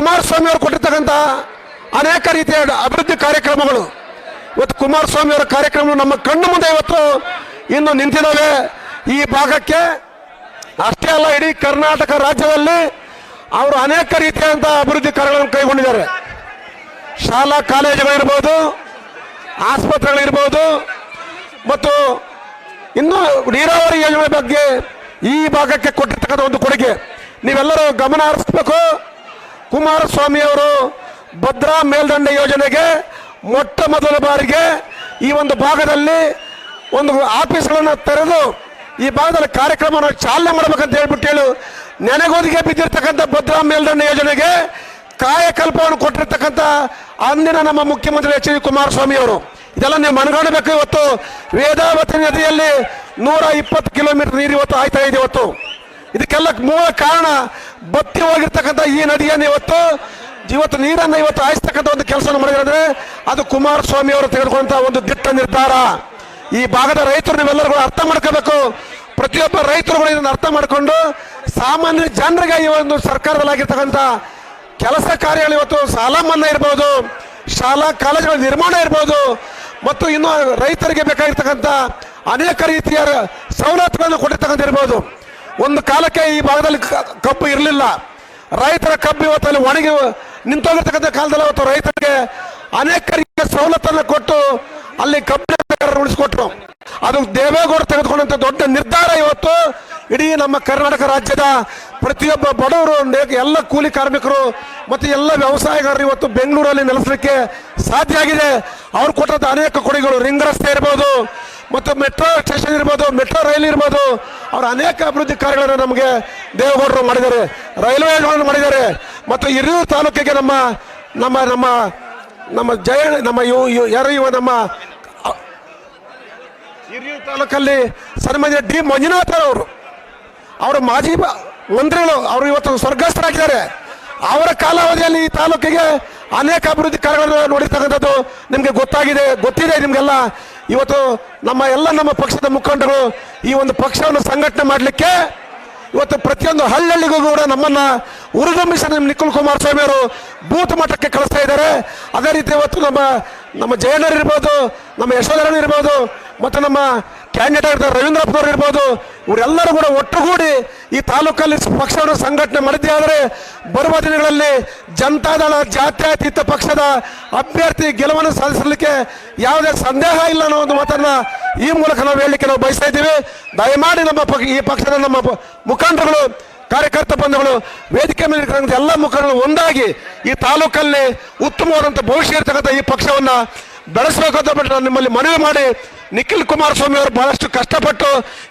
ಕುಮಾರಸ್ವಾಮಿ ಅವರು ಕೊಟ್ಟಿರ್ತಕ್ಕಂಥ ಅನೇಕ ರೀತಿಯ ಅಭಿವೃದ್ಧಿ ಕಾರ್ಯಕ್ರಮಗಳು. ಇವತ್ತು ಕುಮಾರಸ್ವಾಮಿ ಅವರ ಕಾರ್ಯಕ್ರಮ ನಮ್ಮ ಕಣ್ಣು ಮುಂದೆ ಇವತ್ತು ಇನ್ನು ನಿಂತಿದ್ದಾವೆ. ಈ ಭಾಗಕ್ಕೆ ಅಷ್ಟೇ ಅಲ್ಲ, ಇಡೀ ಕರ್ನಾಟಕ ರಾಜ್ಯದಲ್ಲಿ ಅವರು ಅನೇಕ ರೀತಿಯಾದಂಥ ಅಭಿವೃದ್ಧಿ ಕಾರ್ಯಗಳನ್ನು ಕೈಗೊಂಡಿದ್ದಾರೆ. ಶಾಲಾ ಕಾಲೇಜುಗಳಿರ್ಬೋದು, ಆಸ್ಪತ್ರೆಗಳಿರ್ಬೋದು, ಮತ್ತು ಇನ್ನು ನೀರಾವರಿ ಯೋಜನೆ ಬಗ್ಗೆ ಈ ಭಾಗಕ್ಕೆ ಕೊಟ್ಟಿರ್ತಕ್ಕಂಥ ಒಂದು ಕೊಡುಗೆ. ನೀವೆಲ್ಲರೂ ಗಮನ ಹರಿಸ್ಬೇಕು. ಕುಮಾರಸ್ವಾಮಿ ಅವರು ಭದ್ರಾ ಮೇಲ್ದಂಡೆ ಯೋಜನೆಗೆ ಮೊಟ್ಟ ಮೊದಲ ಬಾರಿಗೆ ಈ ಒಂದು ಭಾಗದಲ್ಲಿ ಒಂದು ಆಫೀಸ್ಗಳನ್ನು ತೆರೆದು ಈ ಭಾಗದಲ್ಲಿ ಕಾರ್ಯಕ್ರಮವನ್ನು ಚಾಲನೆ ಮಾಡಬೇಕಂತ ಹೇಳ್ಬಿಟ್ಟು ಹೇಳು. ನೆನೆಗೋದಿಗೆ ಬಿದ್ದಿರ್ತಕ್ಕಂಥ ಭದ್ರಾ ಮೇಲ್ದಂಡೆ ಯೋಜನೆಗೆ ಕಾಯಕಲ್ಪವನ್ನು ಕೊಟ್ಟಿರ್ತಕ್ಕಂಥ ಅಂದಿನ ನಮ್ಮ ಮುಖ್ಯಮಂತ್ರಿ ಎಚ್ ಡಿ ಕುಮಾರಸ್ವಾಮಿ ಅವರು. ಇದೆಲ್ಲ ನೀವು ಮನಗಾಣಬೇಕು ಇವತ್ತು. ವೇದಾವತಿ ನದಿಯಲ್ಲಿ ನೂರ ಇಪ್ಪತ್ತು ಕಿಲೋಮೀಟರ್ ನೀರು ಇವತ್ತು ಆಯ್ತಾ ಇದೆ ಇವತ್ತು. ಇದಕ್ಕೆಲ್ಲ ಮೂಲ ಕಾರಣ ಬತ್ತಿ ಈ ನದಿಯನ್ನು ಇವತ್ತು ಇವತ್ತು ನೀರನ್ನು ಇವತ್ತು ಹಾಯಿಸ್ತಕ್ಕಂಥ ಒಂದು ಕೆಲಸವನ್ನು ಮಾಡಿದ್ರೆ ಅದು ಕುಮಾರಸ್ವಾಮಿ ಅವರು ತೆಗೆದುಕೊಂಡ ಒಂದು ದಿಟ್ಟ ನಿರ್ಧಾರ. ಈ ಭಾಗದ ರೈತರು ನೀವೆಲ್ಲರೂ ಅರ್ಥ ಮಾಡ್ಕೋಬೇಕು. ಪ್ರತಿಯೊಬ್ಬ ರೈತರುಗಳು ಇದನ್ನು ಅರ್ಥ ಮಾಡಿಕೊಂಡು ಸಾಮಾನ್ಯ ಜನರಿಗೆ ಈ ಒಂದು ಸರ್ಕಾರದಲ್ಲಾಗಿರ್ತಕ್ಕಂಥ ಕೆಲಸ ಕಾರ್ಯಗಳು ಇವತ್ತು ಸಾಲ ಮನ್ನಾ ಇರ್ಬೋದು, ಶಾಲಾ ಕಾಲೇಜುಗಳ ನಿರ್ಮಾಣ ಇರ್ಬೋದು, ಮತ್ತು ಇನ್ನು ರೈತರಿಗೆ ಬೇಕಾಗಿರ್ತಕ್ಕಂಥ ಅನೇಕ ರೀತಿಯ ಸವಲತ್ತುಗಳನ್ನು ಕೊಟ್ಟಿರ್ತಕ್ಕಂಥ ಇರ್ಬೋದು. ಒಂದು ಕಾಲಕ್ಕೆ ಈ ಭಾಗದಲ್ಲಿ ಕಬ್ಬು ಇರಲಿಲ್ಲ. ರೈತರ ಕಬ್ಬು ಇವತ್ತಲ್ಲಿ ಒಣಗಿ ನಿಂತೋಗಿರ್ತಕ್ಕಂಥ ಕಾಲದಲ್ಲಿ ಅವತ್ತು ರೈತರಿಗೆ ಅನೇಕ ರೀತಿಯ ಸವಲತ್ತನ್ನು ಕೊಟ್ಟು ಅಲ್ಲಿ ಕಬ್ಬಿನ ಉಳಿಸ್ಕೊಟ್ರು. ಅದು ದೇವೇಗೌಡ ತೆಗೆದುಕೊಂಡಂತ ದೊಡ್ಡ ನಿರ್ಧಾರ ಇವತ್ತು. ಇಡೀ ನಮ್ಮ ಕರ್ನಾಟಕ ರಾಜ್ಯದ ಪ್ರತಿಯೊಬ್ಬ ಬಡವರು ಎಲ್ಲ ಕೂಲಿ ಕಾರ್ಮಿಕರು ಮತ್ತು ಎಲ್ಲ ವ್ಯವಸಾಯಗಾರರು ಇವತ್ತು ಬೆಂಗಳೂರಲ್ಲಿ ನೆಲೆಸಲಿಕ್ಕೆ ಸಾಧ್ಯ ಆಗಿದೆ. ಅವ್ರು ಕೊಟ್ಟಂತ ಅನೇಕ ಕೊಡುಗೆಗಳು ರಿಂಗ್ ರಸ್ತೆ ಇರ್ಬೋದು, ಮತ್ತು ಮೆಟ್ರೋ ಸ್ಟೇಷನ್ ಇರ್ಬೋದು, ಮೆಟ್ರೋ ರೈಲ್ ಇರ್ಬೋದು. ಅವರು ಅನೇಕ ಅಭಿವೃದ್ಧಿ ಕಾರ್ಯಗಳನ್ನು ನಮಗೆ ದೇವೇಗೌಡರು ಮಾಡಿದ್ದಾರೆ ರೈಲ್ವೆಗಳನ್ನು ಮಾಡಿದ್ದಾರೆ. ಮತ್ತು ಹಿರಿಯೂರು ತಾಲೂಕಿಗೆ ನಮ್ಮ ನಮ್ಮ ನಮ್ಮ ನಮ್ಮ ಜಯ, ನಮ್ಮ ಇವು- ಯಾರು ಇವ ನಮ್ಮ ಹಿರಿಯೂರು ತಾಲೂಕಲ್ಲಿ ಸನ್ಮಾನ್ಯ ಡಿ ಮಂಜುನಾಥ ಅವರು. ಅವರು ಮಾಜಿ ಮಂತ್ರಿಗಳು ಅವರು ಇವತ್ತು ಸ್ವರ್ಗಸ್ಥರಾಗಿದ್ದಾರೆ. ಅವರ ಕಾಲಾವಧಿಯಲ್ಲಿ ಈ ತಾಲೂಕಿಗೆ ಅನೇಕ ಅಭಿವೃದ್ಧಿ ಕಾರ್ಯಗಳನ್ನು ನೋಡಿರ್ತಕ್ಕಂಥದ್ದು ನಿಮಗೆ ಗೊತ್ತಾಗಿದೆ, ಗೊತ್ತಿದೆ ನಿಮಗೆಲ್ಲ. ಇವತ್ತು ನಮ್ಮ ಎಲ್ಲ ನಮ್ಮ ಪಕ್ಷದ ಮುಖಂಡರು ಈ ಒಂದು ಪಕ್ಷವನ್ನು ಸಂಘಟನೆ ಮಾಡಲಿಕ್ಕೆ ಇವತ್ತು ಪ್ರತಿಯೊಂದು ಹಳ್ಳಿಗೂ ಕೂಡ ನಮ್ಮನ್ನ ಉರುಗಂಬಿಸಿ ನಮ್ಮ ನಿಖಿಲ್ ಕುಮಾರಸ್ವಾಮಿ ಅವರು ಬೂತ್ ಮಟ್ಟಕ್ಕೆ ಕಳಿಸ್ತಾ ಇದ್ದಾರೆ. ಅದೇ ರೀತಿ ಇವತ್ತು ನಮ್ಮ ನಮ್ಮ ಜಯನರ್ ಇರ್ಬೋದು, ನಮ್ಮ ಯಶೋಧರ ಇರ್ಬೋದು ಮತ್ತು ನಮ್ಮ ಕ್ಯಾಂಡಿಡೇಟ್ ಆಗಿರ್ತಾರೆ ರವೀಂದ್ರಪ್ಪನವ್ರು ಇರ್ಬೋದು, ಇವರೆಲ್ಲರೂ ಕೂಡ ಒಟ್ಟುಗೂಡಿ ಈ ತಾಲೂಕಲ್ಲಿ ಪಕ್ಷವನ್ನು ಸಂಘಟನೆ ಮಾಡಿದ್ದೇ. ಆದರೆ ಬರುವ ದಿನಗಳಲ್ಲಿ ಜನತಾದಳ ಜಾತ್ಯತೀತ ಪಕ್ಷದ ಅಭ್ಯರ್ಥಿ ಗೆಲುವನ್ನು ಸಾಧಿಸಲಿಕ್ಕೆ ಯಾವುದೇ ಸಂದೇಹ ಇಲ್ಲ ಅನ್ನೋ ಒಂದು ಮಾತನ್ನು ಈ ಮೂಲಕ ನಾವು ಹೇಳಲಿಕ್ಕೆ ನಾವು ಬಯಸ್ತಾ ಇದ್ದೀವಿ. ದಯಮಾಡಿ ನಮ್ಮ ಪಕ್ಷ ಈ ಪಕ್ಷದ ನಮ್ಮ ಮುಖಂಡರುಗಳು, ಕಾರ್ಯಕರ್ತ ಬಂಧುಗಳು, ವೇದಿಕೆ ಮೇಲೆ ಎಲ್ಲ ಮುಖಂಡರು ಒಂದಾಗಿ ಈ ತಾಲೂಕಲ್ಲಿ ಉತ್ತಮವಾದಂಥ ಭವಿಷ್ಯ ಇರ್ತಕ್ಕಂಥ ಈ ಪಕ್ಷವನ್ನ ಬೆಳೆಸಬೇಕು ಅಂತ ಬಿಟ್ಟು ನಾನು ನಿಮ್ಮಲ್ಲಿ ಮನವಿ ಮಾಡಿ ನಿಖಿಲ್ ಕುಮಾರಸ್ವಾಮಿ ಅವರು ಬಹಳಷ್ಟು ಕಷ್ಟಪಟ್ಟು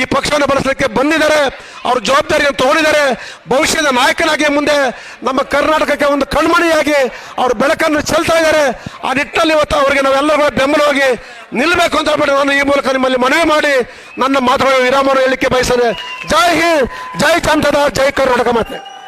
ಈ ಪಕ್ಷವನ್ನು ಬಳಸಲಿಕ್ಕೆ ಬಂದಿದ್ದಾರೆ. ಅವ್ರ ಜವಾಬ್ದಾರಿಯನ್ನು ತಗೊಂಡಿದ್ದಾರೆ. ಭವಿಷ್ಯದ ನಾಯಕನಾಗಿ ಮುಂದೆ ನಮ್ಮ ಕರ್ನಾಟಕಕ್ಕೆ ಒಂದು ಕಣ್ಮಣಿಯಾಗಿ ಅವರು ಬೆಳಕನ್ನು ಚೆಲ್ತಾ ಇದ್ದಾರೆ. ಆ ನಿಟ್ಟಿನಲ್ಲಿ ಇವತ್ತು ಅವರಿಗೆ ನಾವೆಲ್ಲರೂ ಬೆಂಬಲವಾಗಿ ನಿಲ್ಲಬೇಕು ಅಂತ ಹೇಳ್ಬಿಟ್ಟು ನಾನು ಈ ಮೂಲಕ ನಿಮ್ಮಲ್ಲಿ ಮನವಿ ಮಾಡಿ ನನ್ನ ಮಾತುಗಳ ವಿರಾಮವನ್ನು ಹೇಳಲಿಕ್ಕೆ ಬಯಸಿದೆ ಜೈ ಹಿಂದ್, ಜೈ ಚಾಂತದ ಜೈ ಕರ್ನಾಟಕ ಮಾತೆ.